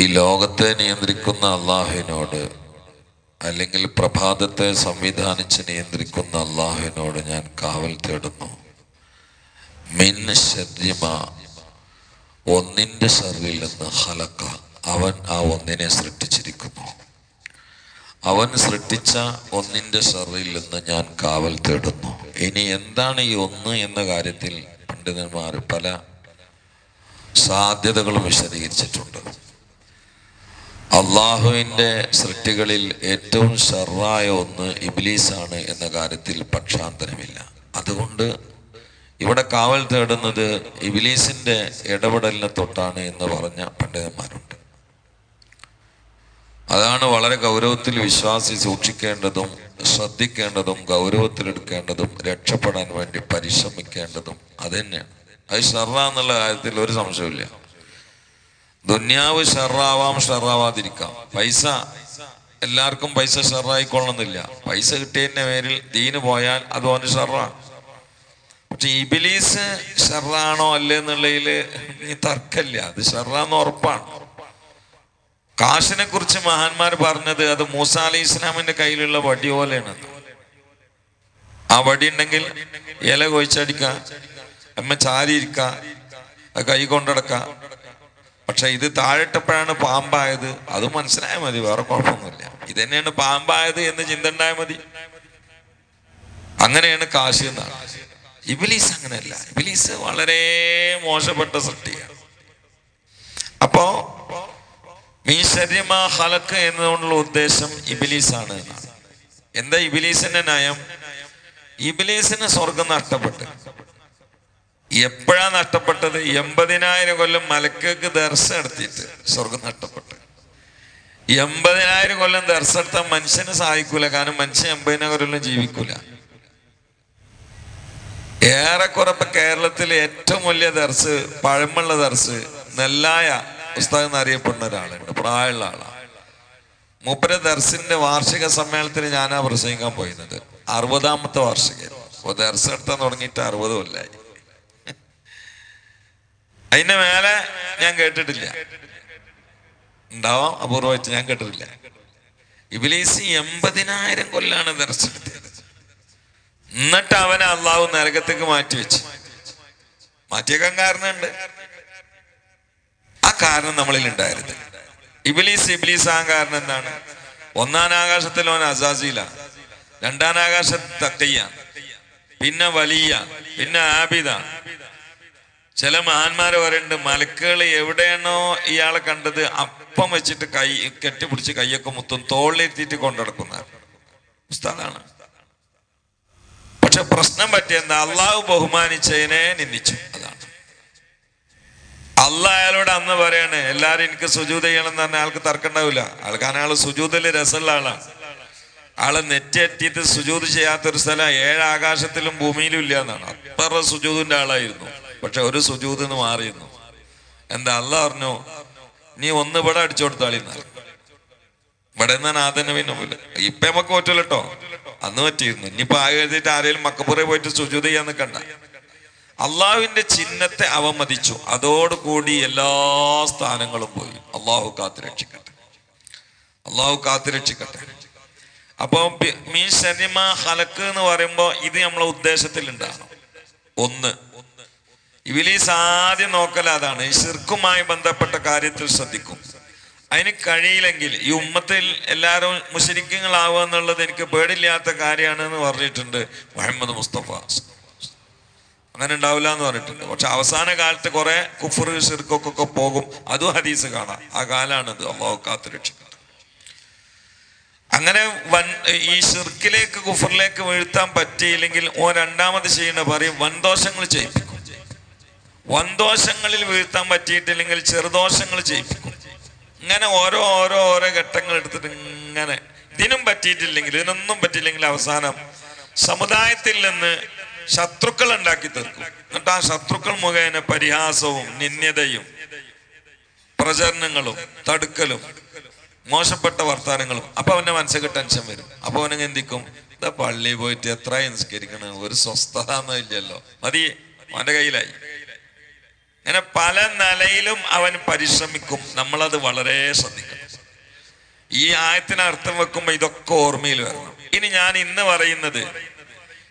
ഈ ലോകത്തെ നിയന്ത്രിക്കുന്ന അള്ളാഹുവിനോട് അല്ലെങ്കിൽ പ്രഭാതത്തെ സംവിധാനിച്ച് നിയന്ത്രിക്കുന്ന അള്ളാഹുവിനോട് ഞാൻ കാവൽ തേടുന്നു. മിൻ ശദ്യമ ഒന്നിന്റെ ശറിൽ നിന്ന് ഹലക്ക അവൻ ആ ഒന്നിനെ സൃഷ്ടിച്ചിരിക്കുന്നു. അവൻ സൃഷ്ടിച്ച ഒന്നിന്റെ ശറിൽ നിന്ന് ഞാൻ കാവൽ തേടുന്നു. ഇനി എന്താണ് ഈ ഒന്ന് എന്ന കാര്യത്തിൽ പണ്ഡിതന്മാർ പല സാധ്യതകളും വിശദീകരിച്ചിട്ടുണ്ട്. അള്ളാഹുവിന്റെ സൃഷ്ടികളിൽ ഏറ്റവും ഷർറായ ഒന്ന് ഇബ്ലീസാണ് എന്ന കാര്യത്തിൽ പക്ഷാന്തരമില്ല. അതുകൊണ്ട് ഇവിടെ കാവൽ തേടുന്നത് ഇബ്ലീസിന്റെ ഇടപെടലിനെ തൊട്ടാണ് എന്ന് പറഞ്ഞ പണ്ഡിതന്മാരുണ്ട്. അതാണ് വളരെ ഗൗരവത്തിൽ വിശ്വാസി സൂക്ഷിക്കേണ്ടതും ശ്രദ്ധിക്കേണ്ടതും ഗൗരവത്തിലെടുക്കേണ്ടതും രക്ഷപ്പെടാൻ വേണ്ടി പരിശ്രമിക്കേണ്ടതും അത് അത് ഷർറ എന്നുള്ള കാര്യത്തിൽ ഒരു സംശയമില്ല ദുന്യാവ് ഷെറാവാം ഷെറാവാതിരിക്കാം. പൈസ എല്ലാവർക്കും പൈസ ഷെറായിക്കൊള്ളണമെന്നില്ല. പൈസ കിട്ടിയതിന്റെ പേരിൽ ദീന് പോയാൽ അത് ഓന് ഷെറാണ്. പക്ഷെ ഇബിലീസ് ഷെറാണോ അല്ലേ എന്നുള്ളതിൽ നീ തർക്കമില്ല. അത് ഷെറാന്ന് ഉറപ്പാണ്. കാശിനെ കുറിച്ച് മഹാന്മാർ പറഞ്ഞത് അത് മൂസ അലി ഇസ്ലാമിന്റെ കയ്യിലുള്ള വടി പോലെയാണ്. ആ വടി ഉണ്ടെങ്കിൽ ഇല കൊഴിച്ചടിക്കാം അമ്മ ചാരിയിരിക്ക അത് കൈ കൊണ്ടടക്ക. പക്ഷെ ഇത് താഴെട്ടപ്പോഴാണ് പാമ്പായത്. അത് മനസ്സിലായാൽ മതി വേറെ കുഴപ്പമൊന്നുമില്ല. ഇത് തന്നെയാണ് പാമ്പായത് എന്ന് ചിന്ത ഉണ്ടായാൽ മതി. അങ്ങനെയാണ് കാശി എന്നാണ് ഇബിലീസ് അങ്ങനെയല്ല. ഇബിലീസ് വളരെ മോശപ്പെട്ട സൃഷ്ടിയാണ് അപ്പോ മീശര്യമാ ഹലക്ക് എന്നതുകൊണ്ടുള്ള ഉദ്ദേശം ഇബിലീസാണ് ആണ് എന്താ ഇബിലീസിന്റെ നയം? ഇബിലീസിന് സ്വർഗം നഷ്ടപ്പെട്ടു. എപ്പോഴാ നഷ്ടപ്പെട്ടത്? എൺപതിനായിരം കൊല്ലം മലക്കേക്ക് ദർശനം എടുത്തിട്ട് സ്വർഗം നഷ്ടപ്പെട്ടു. എൺപതിനായിരം കൊല്ലം ദർശനം എടുത്താൽ മനുഷ്യന് സഹായിക്കൂല കാരണം മനുഷ്യൻ എൺപതിനായിരം കൊല്ലം ജീവിക്കൂല. ഏറെക്കുറെ ഇപ്പൊ കേരളത്തിലെ ഏറ്റവും വലിയ ദർസ് പഴമുള്ള ദർസ് നെല്ലായ പുസ്തകം എന്നറിയപ്പെടുന്ന ഒരാളുണ്ട്. പ്രായമുള്ള ആളാണ്. മൂപ്പര ദർസിന്റെ വാർഷിക സമ്മേളനത്തിന് ഞാനാ പ്രസംഗിക്കാൻ പോയിരുന്നത്. അറുപതാമത്തെ വാർഷികം അപ്പൊ ദർസ് എടുത്താൻ തുടങ്ങിയിട്ട് അറുപത് കൊല്ലായി. അതിന്റെ മേലെ ഞാൻ കേട്ടിട്ടില്ല. ഉണ്ടാവാം അപൂർവമായിട്ട് ഞാൻ കേട്ടിട്ടില്ല. ഇബിലീസ് എൺപതിനായിരം കൊല്ലാണ് ദർശനത്തിയത് എന്നിട്ട് അവനെ അള്ളാഹു നരകത്തേക്ക് മാറ്റി വെച്ചു. മാറ്റിയേക്കാൻ കാരണമുണ്ട്. ആ കാരണം നമ്മളിൽ ഉണ്ടായിരുന്നു ഇബിലീസ് ഇബിലീസ് ആ കാരണം എന്താണ്? ഒന്നാം ആകാശത്തിൽ അവൻ അസാസീല രണ്ടാം ആകാശത്ത് തക്കയ്യ. പിന്നെ വലിയ പിന്നെ ആബിദ. ചില മഹാന്മാര് പറയുന്നുണ്ട് മലക്കുകൾ എവിടെയാണോ ഇയാളെ കണ്ടത് അപ്പം വെച്ചിട്ട് കൈ കെട്ടിപ്പിടിച്ച് കൈയൊക്കെ മുത്തും തോളിലെത്തിയിട്ട് കൊണ്ടുനടക്കുന്ന ഉസ്താദാണ്. പക്ഷെ പ്രശ്നം പറ്റിയെന്താ? അള്ളാഹു ബഹുമാനിച്ചതിനെ നിന്ദിച്ചു. അതാണ്. അല്ല അയാളോട് അന്ന് പറയാണ് എല്ലാരും എനിക്ക് സുജൂത ചെയ്യണം എന്ന് പറഞ്ഞാൽ ആൾക്ക് തർക്കണ്ടാവില്ല ആൾക്ക് ആൾ സുജൂതൽ രസമുള്ള ആളാണ് ആൾ നെറ്റെറ്റിയിട്ട് സുജൂത് ചെയ്യാത്തൊരു സ്ഥലം ഏഴ് ആകാശത്തിലും ഭൂമിയിലും ഇല്ല എന്നാണ്. അത്ര സുജൂതിന്റെ ആളായിരുന്നു. പക്ഷെ ഒരു സുജൂത് എന്ന് മാറിയിരുന്നു. എന്താ അല്ല പറഞ്ഞു നീ ഒന്ന് ഇവിടെ അടിച്ചു കൊടുത്താളി എന്നാൽ ഇവിടെ നിന്ന് ആദ്യം പിന്നെ പോയില്ല ഇപ്പൊ നമുക്ക് പറ്റൂല കേട്ടോ അന്ന് പറ്റിയിരുന്നു. ഇനിയിപ്പോ ആ എഴുതിയിട്ട് ആരെങ്കിലും മക്കപ്പുറേ പോയിട്ട് സുജൂത് ചെയ്യാൻ നിൽക്കണ്ട അള്ളാഹുവിന്റെ ചിഹ്നത്തെ അവമതിച്ചു അതോടുകൂടി എല്ലാ സ്ഥാനങ്ങളും പോയി. അള്ളാഹു കാത്തു രക്ഷിക്കട്ടെ. അള്ളാഹു കാത്തു രക്ഷിക്കട്ടെ. അപ്പൊ മീ ശനിമ ഹലക്ക് എന്ന് പറയുമ്പോ ഇത് നമ്മളെ ഉദ്ദേശത്തിൽ ഉണ്ടാകണം ഒന്ന് ഇവിലീസ് ആദ്യം നോക്കൽ അതാണ്. ഈ ശിർക്കുമായി ബന്ധപ്പെട്ട കാര്യത്തിൽ ശ്രദ്ധിക്കും. അതിന് കഴിയില്ലെങ്കിൽ ഈ ഉമ്മത്തിൽ എല്ലാവരും മുശരിക്കങ്ങളാവുക എന്നുള്ളത് എനിക്ക് പേടില്ലാത്ത കാര്യമാണ് എന്ന് പറഞ്ഞിട്ടുണ്ട് മുഹമ്മദ് മുസ്തഫ. അങ്ങനെ ഉണ്ടാവില്ല എന്ന് പറഞ്ഞിട്ടുണ്ട്. പക്ഷെ അവസാന കാലത്ത് കുറെ കുഫർ ഷിർക്കൊക്കെ പോകും. അതും ഹദീസ് കാണാം. ആ കാലാണിത് അള്ളാഹു കാത്തു രക്ഷിക്കുന്നത്. അങ്ങനെ വൻ ഈ ഷിർക്കിലേക്ക് കുഫറിലേക്ക് വീഴ്ത്താൻ പറ്റിയില്ലെങ്കിൽ ഓ രണ്ടാമത് ചെയ്യേണ്ട പറയും വൻദോഷങ്ങൾ ചെയ്യിപ്പിക്കും. വൻദോഷങ്ങളിൽ വീഴ്ത്താൻ പറ്റിയിട്ടില്ലെങ്കിൽ ചെറുദോഷങ്ങൾ ചെയ്യിപ്പിക്കും. ഇങ്ങനെ ഓരോ ഓരോ ഓരോ ഘട്ടങ്ങൾ എടുത്തിട്ട് ഇങ്ങനെ ഇതിനും പറ്റിയിട്ടില്ലെങ്കിൽ ഇതിനൊന്നും പറ്റിയില്ലെങ്കിൽ അവസാനം സമുദായത്തിൽ നിന്ന് ശത്രുക്കൾ ഉണ്ടാക്കി തീർക്കും. എന്നിട്ട് ആ ശത്രുക്കൾ മുഖേന പരിഹാസവും നിന്യതയും പ്രചരണങ്ങളും തടുക്കലും മോശപ്പെട്ട വർത്താനങ്ങളും. അപ്പൊ അവന്റെ മനസ്സിൽ ടെൻഷൻ വരും. അപ്പൊ അവനെ എന്തിക്കും? ഇതാ പള്ളി പോയിട്ട് എത്ര നിസ്കരിക്കണ? ഒരു സ്വസ്ഥത ഇല്ലല്ലോ. മതി അവന്റെ കയ്യിലായി. അങ്ങനെ പല നിലയിലും അവൻ പരിശ്രമിക്കും. നമ്മളത് വളരെ ശ്രദ്ധിക്കണം. ഈ ആയത്തിന് അർത്ഥം വെക്കുമ്പോൾ ഇതൊക്കെ ഓർമ്മയിൽ വരണം. ഇനി ഞാൻ ഇന്ന് പറയുന്നത്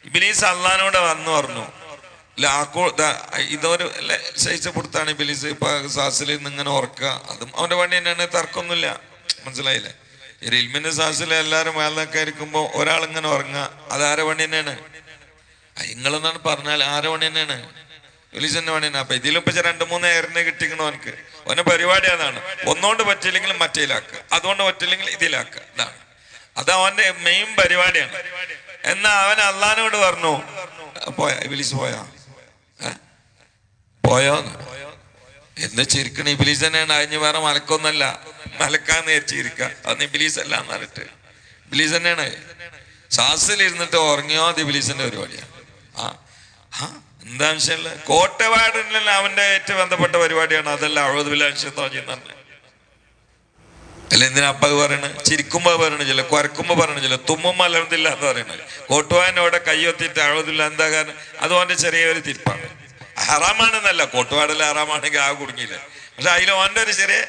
ഇബിലീസ് അള്ളഹാനോട് വന്നു പറഞ്ഞു ഇതൊരു ശൈച്ച പുറത്താണ് ഇബിലീസ് ഇപ്പൊ സാസിൽ ഇങ്ങനെ ഓർക്കുക അതും അവന്റെ പണി തന്നെയാണ് തർക്കമൊന്നുമില്ല. മനസ്സിലായില്ലേ? റിൽമിന്റെ സാസിൽ എല്ലാവരും മേലൊക്കെ ഇരിക്കുമ്പോ ഒരാൾ ഇങ്ങനെ ഉറങ്ങുക. അത് ആരെ പണി തന്നെയാണ്? നിങ്ങളെന്നാണ് പറഞ്ഞാൽ ആരെ പണി തന്നെയാണ്? ഇബിലീസിന്റെ പണി തന്നെ അപ്പൊ ഇതിലിപ്പോ രണ്ട് മൂന്ന് എയറിനെ കിട്ടിക്കണോ എനിക്ക് അവന്റെ പരിപാടി അതാണ്. ഒന്നുകൊണ്ട് പറ്റില്ലെങ്കിൽ മറ്റേലാക്കുക അതുകൊണ്ട് പറ്റില്ലെങ്കിൽ ഇതിലാക്കുക ഇതാണ്. അത് അവന്റെ മെയിൻ പരിപാടിയാണ്. എന്നാ അവൻ അള്ളഹാനോട് പറഞ്ഞു പോയാ ഇബിലീസ് പോയാ? പോയോ എന്താ ചിരിക്കണ? ഇബിലീസ് തന്നെയാണ് അഴിഞ്ഞു വേറെ മലക്കൊന്നല്ല മലക്കാന്ന് വിചാരിച്ചിരിക്ക അന്ന് ഇബിലീസ് അല്ല എന്ന് പറഞ്ഞിട്ട്. ഇബിലീസ് തന്നെയാണ്. സാസിലിരുന്നിട്ട് ഉറങ്ങിയോ അത് ഇബിലീസിന്റെ പരിപാടിയാണ്. ആ ആ. എന്താ വെച്ചാൽ കോട്ടവാടിനല്ല അവന്റെ ഏറ്റവും ബന്ധപ്പെട്ട പരിപാടിയാണ്. അതല്ല അഴുതുവില്ലാശത്തോജി എന്ന് പറഞ്ഞത് അല്ല എന്തിനാ അപ്പ പറയണ്? ചിരിക്കുമ്പോ പറയണ ചില കുരക്കുമ്പോ പറയണ ചില തുമ്മുമ്പോ അലർന്നില്ല എന്ന് പറയണത്. കോട്ടുവാനോടെ കൈയൊത്തിട്ട് അഴുതില്ല എന്താ കാരണം? അത് ഓന്റെ ചെറിയൊരു തിരിപ്പാണ്. ഹറാമാണെന്നല്ല കോട്ടുവാടല്ല ഹറാമാണെങ്കിൽ ആ കുടുങ്ങിയില്ല. പക്ഷെ അതിൽ ഓന്റെ ഒരു ചെറിയ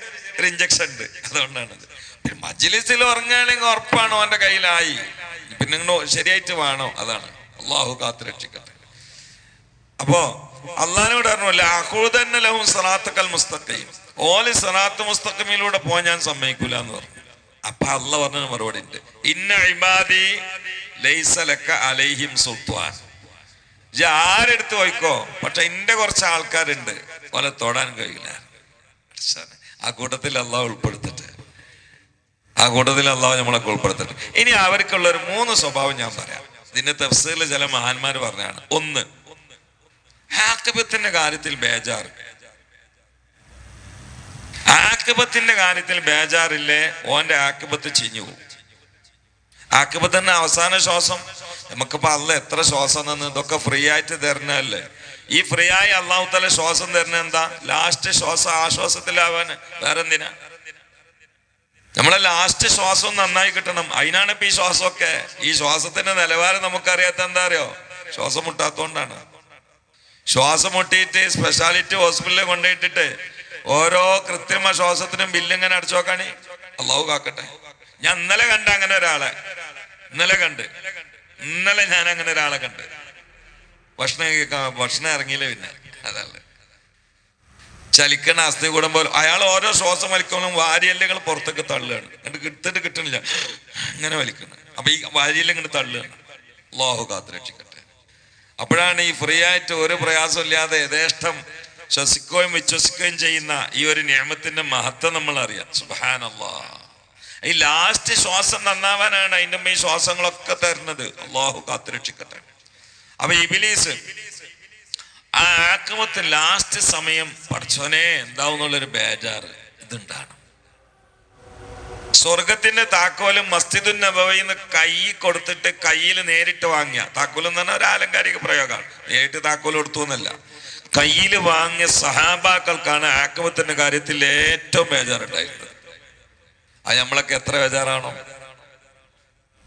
ഒരു ഇഞ്ചക്ഷൻ ഉണ്ട്. അതുകൊണ്ടാണത് പിന്നെ മജ്ലിസിൽ ഉറങ്ങുകയാണെങ്കിൽ ഉറപ്പാണ് ഓന്റെ കയ്യിലായി. പിന്നെ ശരിയായിട്ട് വേണോ. അതാണ്. അള്ളാഹു കാത്തു രക്ഷിക്കട്ടെ അപ്പോ അള്ളഹാനോട് പറഞ്ഞല്ല അഹുദന്നെ ലഹും സലാത്തക്കൽ മുസ്തഖീം. ഓൽ സലാത്ത് മുസ്തഖീമിലൂടെ പോകാൻ ഞാൻ സമ്മതിക്കൂല എന്ന് പറഞ്ഞു. അപ്പൊ അല്ല പറഞ്ഞ മറുപടി ഉണ്ട് ഇന്ന ഇബാദി ലൈസലക്ക അലൈഹിം സുൽത്താൻ. ആരെടുത്ത് പോയിക്കോ? പക്ഷെ എന്റെ കുറച്ച് ആൾക്കാരുണ്ട്. ഓലെ തൊടാൻ കഴിയില്ല. ആ കൂട്ടത്തിൽ അള്ളാഹ് ഉൾപ്പെടുത്തിട്ട്. ആ കൂട്ടത്തിൽ അള്ളാഹ് നമ്മളെ ഉൾപ്പെടുത്തിട്ട്. ഇനി അവർക്കുള്ള ഒരു മൂന്ന് സ്വഭാവം ഞാൻ പറയാം. ഇതിന്റെ തഫ്സീറിൽ ചില മഹാന്മാർ പറഞ്ഞാണ് ഒന്ന് ആക്കിബത്തിന്റെ കാര്യത്തിൽ ബേജാർ ആക്കബത്തിന്റെ കാര്യത്തിൽ ബേജാറില്ലേ? ഓന്റെ ആക്കബത്ത് ചിഞ്ഞു പോകും അവസാന ശ്വാസം നമുക്കിപ്പോ അല്ല എത്ര ശ്വാസം തന്നു? ഇതൊക്കെ ഫ്രീ ആയിട്ട് തരണല്ലേ ഈ ഫ്രീ ആയി അള്ളാഹുത്തല തല ശ്വാസം തരണ എന്താ? ലാസ്റ്റ് ശ്വാസം ആശ്വാസത്തിലാവാന് വേറെ എന്തിനാ നമ്മളെ ലാസ്റ്റ് ശ്വാസം നന്നായി കിട്ടണം. അതിനാണ് ഇപ്പൊ ഈ ശ്വാസമൊക്കെ. ഈ ശ്വാസത്തിന്റെ നിലവാരം നമുക്കറിയാത്ത എന്താ അറിയോ? ശ്വാസം മുട്ടാത്തോണ്ടാണ്. ശ്വാസം മുട്ടിയിട്ട് സ്പെഷ്യാലിറ്റി ഹോസ്പിറ്റലിൽ കൊണ്ടുപോയിട്ടിട്ട് ഓരോ കൃത്രിമ ശ്വാസത്തിനും ബില്ലിങ്ങനെ അടിച്ചു നോക്കാണി അള്ളാഹു കാക്കട്ടെ. ഞാൻ ഇന്നലെ കണ്ട അങ്ങനെ ഒരാളെ. ഇന്നലെ കണ്ട്. ഇന്നലെ ഞാൻ അങ്ങനെ ഒരാളെ കണ്ട്. ഭക്ഷണം ഭക്ഷണം ഇറങ്ങിയില്ല പിന്നെ. അതല്ലേ. ചലിക്കണ അസ്ഥി കൂടുമ്പോൾ അയാൾ ഓരോ ശ്വാസം വലിക്കുമ്പോഴും വാരിയല്ലുകൾ പുറത്തേക്ക് തള്ളുകയാണ്. എന്നിട്ട് കിട്ടിട്ട് കിട്ടണില്ല. ഇങ്ങനെ വലിക്കണം അപ്പൊ ഈ വാരിയല്ല ഇങ്ങനെ തള്ളുകയാണ്. ലോഹ കാത്തു രക്ഷിക്കട്ടെ. അപ്പോഴാണ് ഈ ഫ്രീ ആയിട്ട് ഒരു പ്രയാസമില്ലാതെ യഥേഷ്ടം ശ്വസിക്കുകയും വിശ്വസിക്കുകയും ചെയ്യുന്ന ഈ ഒരു നിയമത്തിന്റെ മഹത്വം നമ്മൾ അറിയാം സുബാനല്ലാ ഈ ലാസ്റ്റ് ശ്വാസം നന്നാവാനാണ് അതിന്റെ ഈ ശ്വാസങ്ങളൊക്കെ തരുന്നത്. അള്ളാഹു കാത്തുരക്ഷിക്കട്ടെ. അപ്പൊ ഇബിലീസ് ആ ആക്രമത്തിൽ ലാസ്റ്റ് സമയം പഠിച്ചോനെ എന്താവുന്നുള്ളൊരു ബേജാറ്. ഇതുണ്ടാണ് സ്വർഗത്തിന്റെ താക്കോലും മസ്ജിദുൻ നബവയിൽ നിന്ന് കൈ കൊടുത്തിട്ട് കയ്യിൽ നേരിട്ട് വാങ്ങിയ. താക്കോൽ എന്ന് പറഞ്ഞാൽ ഒരു ആലങ്കാരിക പ്രയോഗമാണ്. നേരിട്ട് താക്കോൽ കൊടുത്തു എന്നല്ല. കയ്യിൽ വാങ്ങിയ സഹാബാക്കൾക്കാണ് ആക്രമത്തിന്റെ കാര്യത്തിൽ ഏറ്റവും ബേജാറുണ്ടായിരുന്നത്. അത് നമ്മളൊക്കെ എത്ര ബേജാറാണോ?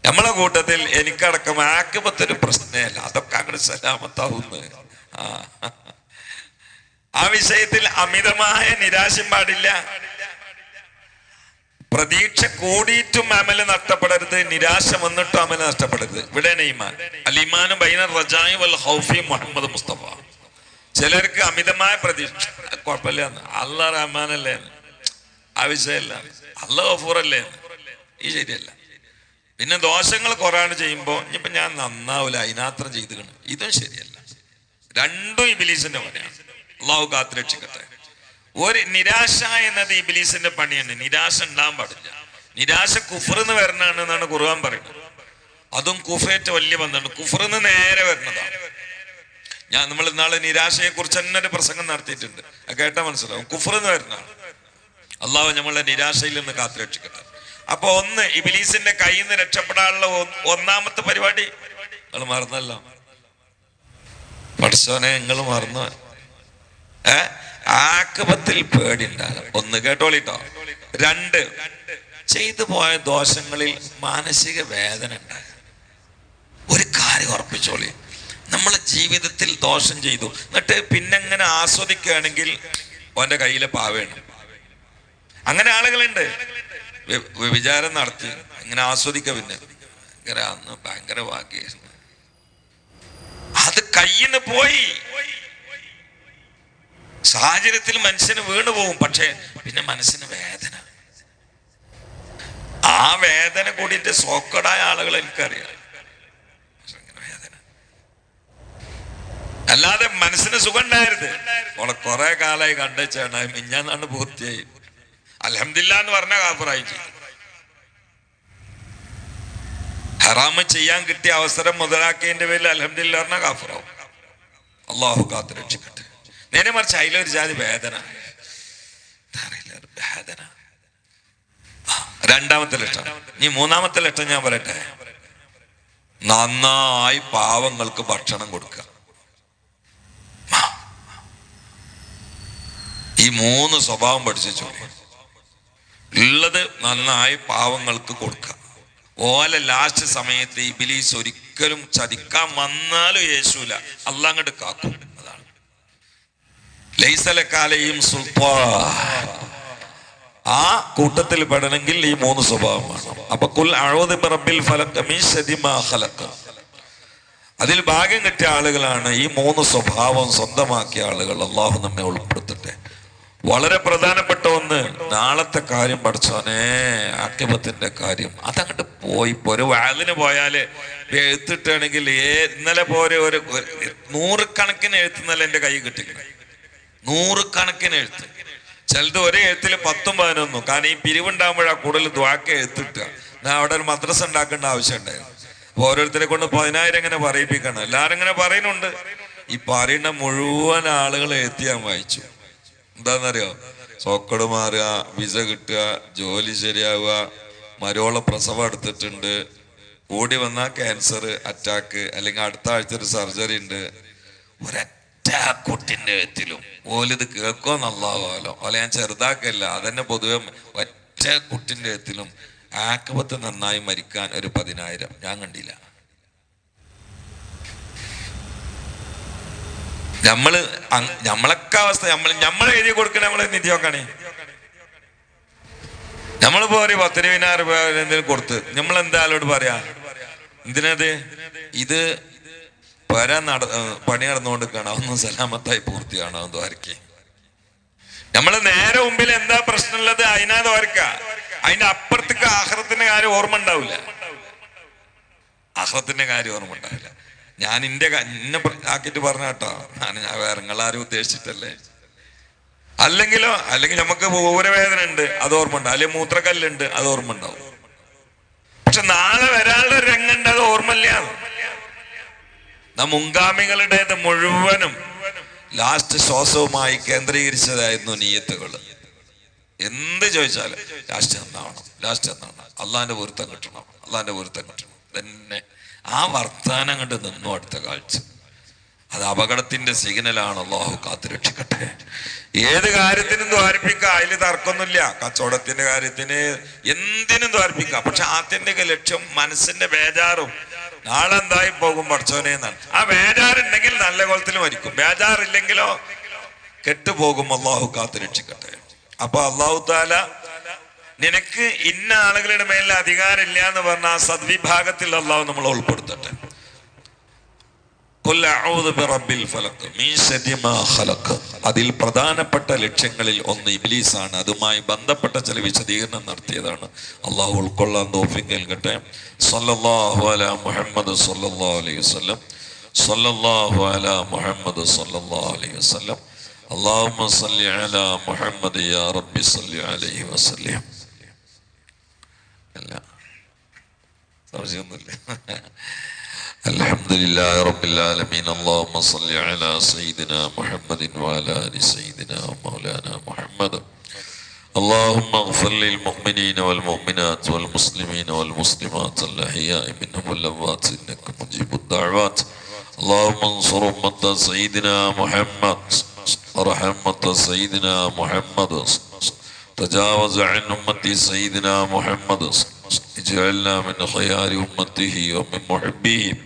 നമ്മളെ കൂട്ടത്തിൽ എനിക്കടക്കം ആക്രമത്തൊരു പ്രശ്നമല്ല അതൊക്കെ അങ്ങനെ സലാമത്താവുന്നു. ആ. ആ വിഷയത്തിൽ അമിതമായ നിരാശം പാടില്ല. പ്രതീക്ഷ കൂടിയിട്ടും അമൽ നഷ്ടപ്പെടരുത് നിരാശ വന്നിട്ടും അമൽ നഷ്ടപ്പെടരുത്. ഇവിടെ നെയ്മാൻ. അലിമാനും റജായി വൽ മുഹമ്മദ് മുസ്തഫ. ചിലർക്ക് അമിതമായ പ്രതീക്ഷ. കുഴപ്പമില്ല. അല്ലാ റഹ്മാനല്ലേ? എന്ന്. ആ അല്ല ഗഫൂറല്ലേ. ഈ ശരിയല്ല. പിന്നെ ദോഷങ്ങൾ കൊറാണ് ചെയ്യുമ്പോ ഇപ്പൊ ഞാൻ നന്നാവില്ല അതിനാത്രം ചെയ്തുകണ് ഇതും ശരിയല്ല. രണ്ടും ഇബിലീസിന്റെ പോലെയാണ് അള്ളാഹു കാത്ത് രക്ഷിക്കട്ടെ ഒരു നിരാശ എന്നത് ഇബിലീസിന്റെ പണിയാണ്. നിരാശ ഉണ്ടാകാൻ പാടില്ല. നിരാശ കുഫറിന്ന് വരണാണ് എന്നാണ് ഖുർആൻ പറയുന്നത്. അതും കുഫേറ്റ് വലിയ ബന്ധമാണ്. കുഫറിന്ന് നേരെ വരുന്നതാണ് ഞാൻ നമ്മൾ ഇന്നാളെ നിരാശയെ കുറിച്ച് തന്നെ ഒരു പ്രസംഗം നടത്തിയിട്ടുണ്ട്. കേട്ടാ മനസ്സിലാവും. കുഫറിന്ന് വരുന്നതാണ്. അള്ളാഹു നമ്മളെ നിരാശയിൽ നിന്ന് കാത്തു രക്ഷിക്കട്ടെ അപ്പൊ ഒന്ന് ഇബിലീസിന്റെ കയ്യിൽ നിന്ന് രക്ഷപ്പെടാനുള്ള ഒന്നാമത്തെ പരിപാടി? നിങ്ങൾ മറന്നല്ലോ. പഠിച്ചവനെ നിങ്ങൾ മറന്നു. ആക്കപത്തിൽ പേടിണ്ടാകും ഒന്ന് കേട്ടോളിട്ടോ. രണ്ട് ചെയ്തു പോയ ദോഷങ്ങളിൽ മാനസിക വേദന ഉണ്ടാകും. ഒരു കാര്യം ഉറപ്പിച്ചോളി. നമ്മളെ ജീവിതത്തിൽ ദോഷം ചെയ്തു. എന്നിട്ട് പിന്നെ എങ്ങനെ ആസ്വദിക്കുകയാണെങ്കിൽ അവന്റെ കയ്യിലെ പാവയാണ്. അങ്ങനെ ആളുകളുണ്ട്. വിചാരം നടത്തി. ഇങ്ങനെ ആസ്വദിക്ക പിന്നെ. ഭയങ്കര അന്ന് ഭയങ്കര ഭാഗ്യായിരുന്നു. അത് കയ്യിന്ന് പോയി. സാഹചര്യത്തിൽ മനുഷ്യന് വീണു പോകും പക്ഷെ പിന്നെ മനസ്സിന് വേദന. ആ വേദന കൂടിയിട്ട് സോക്കടായ ആളുകൾ എനിക്കറിയാം. അല്ലാതെ മനസ്സിന് സുഖം ഉണ്ടായിരുന്നു ഓളെ കുറെ കാലമായി കണ്ടുവച്ചാണ് മിഞ്ഞാന്നാണ് പൂർത്തിയായി. അലഹമില്ല എന്ന് പറഞ്ഞ കാപ്പറായി ഹറാമ് ചെയ്യാൻ കിട്ടിയ അവസരം മുതലാക്കിയതിന്റെ പേരിൽ അലഹമില്ല പറഞ്ഞ കാപ്പറാവും അള്ളാഹു കാത്തു രക്ഷിക്കട്ടെ നേരെ മറിച്ച് അതിലൊരു ജാതി വേദന. വേദന. രണ്ടാമത്തെ ലക്ഷം. ഇനി മൂന്നാമത്തെ ലക്ഷം ഞാൻ പറയട്ടെ. നന്നായി പാവങ്ങൾക്ക് ഭക്ഷണം കൊടുക്കുക. ഈ മൂന്ന് സ്വഭാവം പഠിച്ചു ഉള്ളത് നന്നായി പാവങ്ങൾക്ക് കൊടുക്കുക. ഓല ലാസ്റ്റ് സമയത്ത് ഈ ബിലീസ് ഒരിക്കലും ചതിക്കാൻ വന്നാലും യേശുല അല്ല അങ്ങോട്ട് കാക്കും. ലൈസലക്കാലയും സുൽത്താൻ ആ കൂട്ടത്തിൽ പെടണമെങ്കിൽ ഈ മൂന്ന് സ്വഭാവമാണ് അപ്പൊ കുൽ റബ്ബിൽ അതിൽ ഭാഗ്യം കിട്ടിയ ആളുകളാണ് ഈ മൂന്ന് സ്വഭാവം സ്വന്തമാക്കിയ ആളുകൾ. അള്ളാഹു നമ്മെ ഉൾപ്പെടുത്തട്ടെ. വളരെ പ്രധാനപ്പെട്ട ഒന്ന് നാളത്തെ കാര്യം പഠിച്ചോനെ ആക്ഷേപത്തിന്റെ കാര്യം. അതങ്ങോട്ട് പോയി. ഒരു വാതിന് പോയാൽ എഴുത്തിട്ടാണെങ്കിൽ ഇന്നലെ പോലെ ഒരു നൂറുകണക്കിന് എഴുത്തുന്നല്ല എന്റെ കൈ കിട്ടിക്കണം നൂറുകണക്കിന് എഴുത്ത്. ചിലത് ഒരേ എഴുത്തിൽ പത്തും പതിനൊന്നും. കാരണം ഈ പിരിവുണ്ടാകുമ്പോഴാണ് കൂടുതൽ ദ്വാക്ക എഴുത്തിട്ടുക. ഞാൻ അവിടെ ഒരു മദ്രസ ഉണ്ടാക്കേണ്ട ആവശ്യം ഉണ്ടായിരുന്നു അപ്പൊ ഓരോരുത്തരെ കൊണ്ട് പതിനായിരം ഇങ്ങനെ പറയിപ്പിക്കണം. എല്ലാരും ഇങ്ങനെ പറയുന്നുണ്ട്. ഈ പറയുന്ന മുഴുവൻ ആളുകൾ എഴുത്തി ഞാൻ വായിച്ചു. എന്താണെന്നറിയോ? സോക്കട് മാറുക വിസ കിട്ടുക ജോലി ശരിയാവുക മരോള പ്രസവം എടുത്തിട്ടുണ്ട്. കൂടി വന്ന ക്യാൻസർ അറ്റാക്ക് അല്ലെങ്കിൽ അടുത്ത ആഴ്ച ഒരു സർജറി ഉണ്ട്. ഒരൊറ്റ കുട്ടിന്റെ വെറ്റിലും. ഓലിത് കേൾക്കോ നല്ലാവാലോ ഓലെ ഞാൻ ചെറുതാക്കല്ല അതന്നെ പൊതുവെ ഒറ്റ കുട്ടിന്റെ വെറ്റിലും ആക്കപത്ത് നന്നായി മരിക്കാൻ ഒരു പതിനായിരം. ഞാൻ കണ്ടില്ല. നമ്മൾ നമ്മളൊക്കെ അവസ്ഥ നമ്മൾ നമ്മൾ എഴുതി കൊടുക്കണ നമ്മളെ നിധി നോക്കണേ. പോരി പത്തിന് പത്തിരുപതിനായിരം രൂപ എന്തെങ്കിലും കൊടുത്ത്. നമ്മൾ എന്താ ആളോട് പറയാ? എന്തിനത് ഇത് പര നട പണി നടന്നുകൊണ്ടിരിക്കുകയാണ്. അതൊന്നും സലാമത്തായി പൂർത്തിയാണ് എന്ന് ദ്വാരക്ക് നമ്മൾ നേരെ മുമ്പിൽ എന്താ പ്രശ്നമുള്ളത്? അതിനാ ദ്വാരക്ക അതിന്റെ അപ്പുറത്തേക്ക് ആഹ്റത്തിന്റെ കാര്യം ഓർമ്മ ഉണ്ടാവില്ല. ആഹ്റത്തിന്റെ കാര്യം ഓർമ്മ ഉണ്ടാവില്ല. ഞാൻ ഇന്റെ എന്നെ ആക്കിയിട്ട് പറഞ്ഞ കേട്ടോ. ഞാൻ ഞാൻ വേറെ നിങ്ങളാരും ഉദ്ദേശിച്ചിട്ടല്ലേ. അല്ലെങ്കിലോ അല്ലെങ്കിൽ നമുക്ക് ഊരവേദന ഉണ്ട് അത് ഓർമ്മ ഉണ്ടാവും. അല്ലെങ്കിൽ മൂത്രക്കല്ലുണ്ട് അത് ഓർമ്മ ഉണ്ടാവും. പക്ഷെ നാളെ വരാനുള്ള ഒരു രംഗുണ്ട് അത് ഓർമ്മയില്ല. നാം മുൻഗാമികളുടേത് മുഴുവനും ലാസ്റ്റ് ശ്വാസവുമായി കേന്ദ്രീകരിച്ചതായിരുന്നു നീയത്തുകൾ. എന്ത് ചോദിച്ചാലും ലാസ്റ്റ് എന്നാവണം ലാസ്റ്റ് എന്നാവണം അള്ളാന്റെ പൊരുത്തം കിട്ടണം അള്ളാന്റെ പൊരുത്തം കിട്ടണം. തന്നെ ആ വർത്താനം കണ്ട് നിന്നു അടുത്ത കാഴ്ച. അത് അപകടത്തിന്റെ സിഗ്നലാണ് അള്ളാഹു കാത്തുരക്ഷിക്കട്ടെ ഏത് കാര്യത്തിനും ദ്വാരിപ്പിക്കാം അതിൽ തർക്കമൊന്നുമില്ല. കച്ചവടത്തിന്റെ കാര്യത്തിന് എന്തിനും ദ്വാരിപ്പിക്കാം പക്ഷെ ആത്യന്തിക ലക്ഷ്യം മനസ്സിന്റെ ബേജാറും നാളെ എന്തായി പോകും പഠിച്ചോനെ എന്നാണ്. ആ ബേജാറുണ്ടെങ്കിൽ നല്ല കോലത്തിൽ മരിക്കും. ബേജാറില്ലെങ്കിലോ കെട്ടുപോകും. അള്ളാഹു കാത്തു രക്ഷിക്കട്ടെ. അപ്പൊ അള്ളാഹു താല നിനക്ക് ഇന്ന ആളുകളുടെ മേലിൽ അധികാരമില്ല എന്ന് പറഞ്ഞ ആ സദ്വിഭാഗത്തിൽ അള്ളാഹു നമ്മൾ ഉൾപ്പെടുത്തട്ടെ. അതിൽ പ്രധാനപ്പെട്ട ലക്ഷ്യങ്ങളിൽ ഒന്ന് ഇബിലീസാണ്. അതുമായി ബന്ധപ്പെട്ട ചില വിശദീകരണം നടത്തിയതാണ്. അള്ളാഹു ഉൾക്കൊള്ളാൻ തോഫിക്ക് നൽകട്ടെ. മുഹമ്മദ് അലൈഹി മുഹമ്മദ് അലൈഹി സല്ലി മുഹമ്മദ് യാ റബ്ബി സല്ലി അലൈഹി അല്ല. الحمد لله رب العالمين. اللهم صل على سيدنا محمد وعلى آل سيدنا ومولانا محمد. اللهم اغفر للمؤمنين والمؤمنات والمسلمين والمسلمات الأحياء منهم والأموات إنك مجيب الدعوات. اللهم انصر أمة سيدنا محمد. ورحمه سيدنا محمد. تجاوز عن أمة سيدنا محمد. اجعلنا من خيار أمته ومن محبيه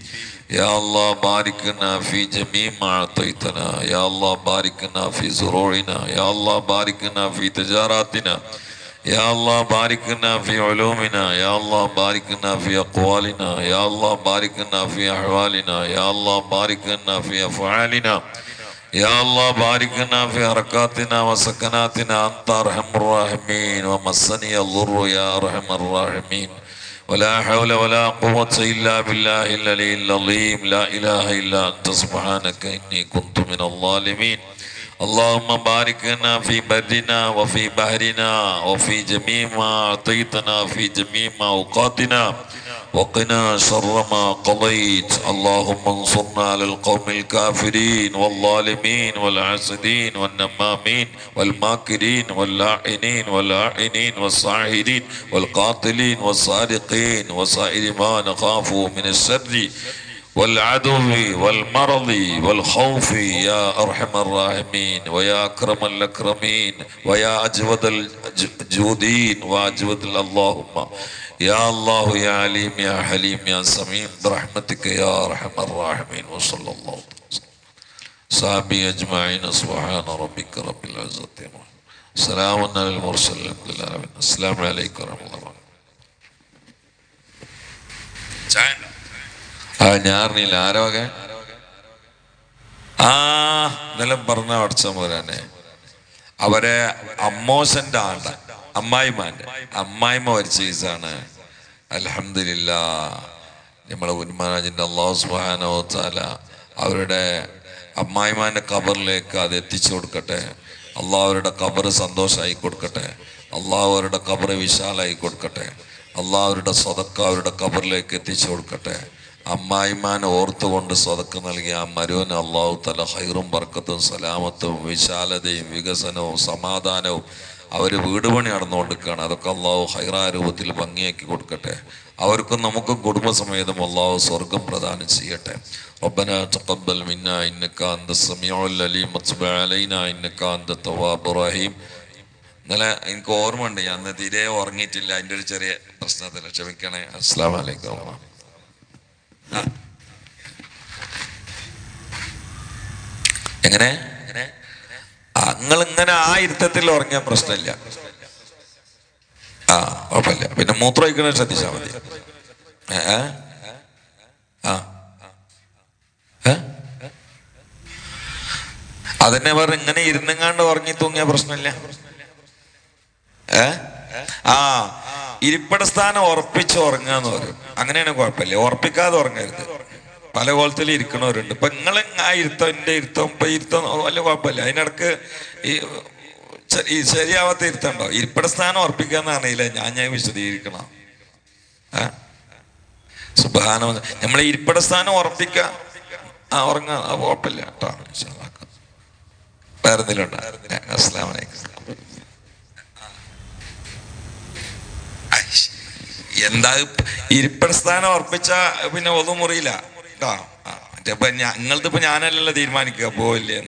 يا الله بارك لنا في جميع ما أعطيتنا. يا الله بارك لنا في زروعنا. يا الله بارك لنا في تجاراتنا. يا الله بارك لنا في علومنا. يا الله بارك لنا في أقوالنا. يا الله بارك لنا في أحوالنا. يا الله بارك لنا في أفعالنا. يا الله بارك لنا في حركاتنا وسكناتنا. أنت أرحم الراحمين ومسني الضر يا أرحم الراحمين. ولا حول ولا قوة إلا بالله العلي العظيم. لا إله إلا أنت. سبحانك إني كنت من الظالمين. اللهم بارك لنا في برنا وفي بحرنا وفي جميع ما أعطيتنا في جميع ما أوقاتنا. وقنا شر ما قضيت. اللهم انصرنا على القوم الكافرين والظالمين والعاسدين والنمامين والماكرين واللاعنين واللاعنين والصاعدين والقاتلين والصادقين وسائر ما نخاف من الشر والعدو والمرض والخوف. يا أرحم الراحمين ويا أكرم الأكرمين ويا أجود الجودين وأجود اللهم يا الله يا عليم يا حليم يا سميع برحمتك يا أرحم الراحمين وصلى الله وسلم صحابي أجمعين سبحان ربك رب العزة عما يصفون. سلام على المرسلين الحمد لله رب العالمين. السلام عليكم ورحمة الله ചായ ഉണ്ടോ? ആ ഞാൻ അറിഞ്ഞില്ല ആരോ വക ആ ഇന്നലെ പറഞ്ഞ അടച്ച പോരാനെ അവരെ അമ്മോശന്റെ ആണ്ട അമ്മായിമാന്റെ അമ്മായിമ്മ ഒരു കേസാണ് അലഹമില്ല നമ്മളെ ഉന്മാനാജിന്റെ അള്ളാഹു സുബാനോത്താല താല അവരുടെ അമ്മായിമാന്റെ കബറിലേക്ക് അത് എത്തിച്ചു കൊടുക്കട്ടെ. അള്ളാഹ് അവരുടെ കബറ് സന്തോഷമായി കൊടുക്കട്ടെ. അള്ളാഹുരുടെ കബറ് വിശാലായി കൊടുക്കട്ടെ. അള്ളാഹ് അവരുടെ സ്വതക്ക അവരുടെ കബറിലേക്ക് എത്തിച്ചു കൊടുക്കട്ടെ. അമ്മായിമാനെ ഓർത്തുകൊണ്ട് സ്വതക്ക നൽകിയ ആ മരുവന് അള്ളാഹു തല ഹൈറും ബർക്കത്തും സലാമത്തും വിശാലതയും വികസനവും സമാധാനവും അവര് വീട് പണി നടന്നുകൊണ്ടിരിക്കുകയാണ് അതൊക്കെ അള്ളാഹു ഹൈറായ രൂപത്തിൽ ഭംഗിയാക്കി കൊടുക്കട്ടെ അവർക്കും നമുക്കും കുടുംബസമേതം അള്ളാഹു സ്വർഗം പ്രദാനം ചെയ്യട്ടെ ربنا تقبل منا انك انت السميع العليم وتب علينا انك انت التواب الرحيم ഇന്നലെ എനിക്ക് ഓർമ്മയുണ്ട് ഞാൻ അന്ന് തീരെ ഉറങ്ങിയിട്ടില്ല അതിൻ്റെ ഒരു ചെറിയ പ്രശ്നത്തിൽ ക്ഷമിക്കണേ അസ്സാം വലൈക്കും എങ്ങനെ നിങ്ങൾ ഇങ്ങനെ ആ ഇരുത്തത്തിൽ ഉറങ്ങിയ പ്രശ്നമില്ല. ആ കുഴപ്പമില്ല. പിന്നെ മൂത്രം ഒഴിക്കണ ശ്രദ്ധിച്ചാൽ മതി. ഏ? ആ? അതന്നെ പറഞ്ഞ ഇങ്ങനെ ഇരുന്നെങ്ങാണ്ട് ഉറങ്ങി തൂങ്ങിയ പ്രശ്നമില്ല. ഏ? ആ ഇരിപ്പിട സ്ഥാനം ഉറപ്പിച്ച് ഉറങ്ങാന്ന് പറയും. അങ്ങനെയാണ് കുഴപ്പമില്ല. ഉറപ്പിക്കാതെ ഉറങ്ങരുത്. പല കോലത്തിൽ ഇരിക്കണവരുണ്ട്. ഇപ്പൊ നിങ്ങൾ ആ ഇരുത്തം എന്റെ ഇരുത്തം ഇപ്പൊ ഇരുത്തം വലിയ കുഴപ്പമില്ല. അതിനിടക്ക് ഈ ഈ ശരിയാവാത്ത ഇരുത്തണ്ടോ ഇരിപ്പിട സ്ഥാനം ഉറപ്പിക്കാന്ന് അറിയില്ല. ഞാൻ ഞാൻ വിശദീകരിക്കണം? ആ സുബാന നമ്മളെ ഇരിപ്പിട സ്ഥാനം ഉറപ്പിക്ക. ആ ഉറങ്ങ. കുഴപ്പമില്ല. കേട്ടോ. എന്താ ഇരിപ്പിട സ്ഥാനം ഉറപ്പിച്ച പിന്നെ ഒന്നും മുറിയില്ല? കേട്ടോ ഇപ്പൊ ഞാൻ നിങ്ങളത് ഇപ്പൊ ഞാനല്ലല്ലോ തീരുമാനിക്കുക. പോവില്ലേ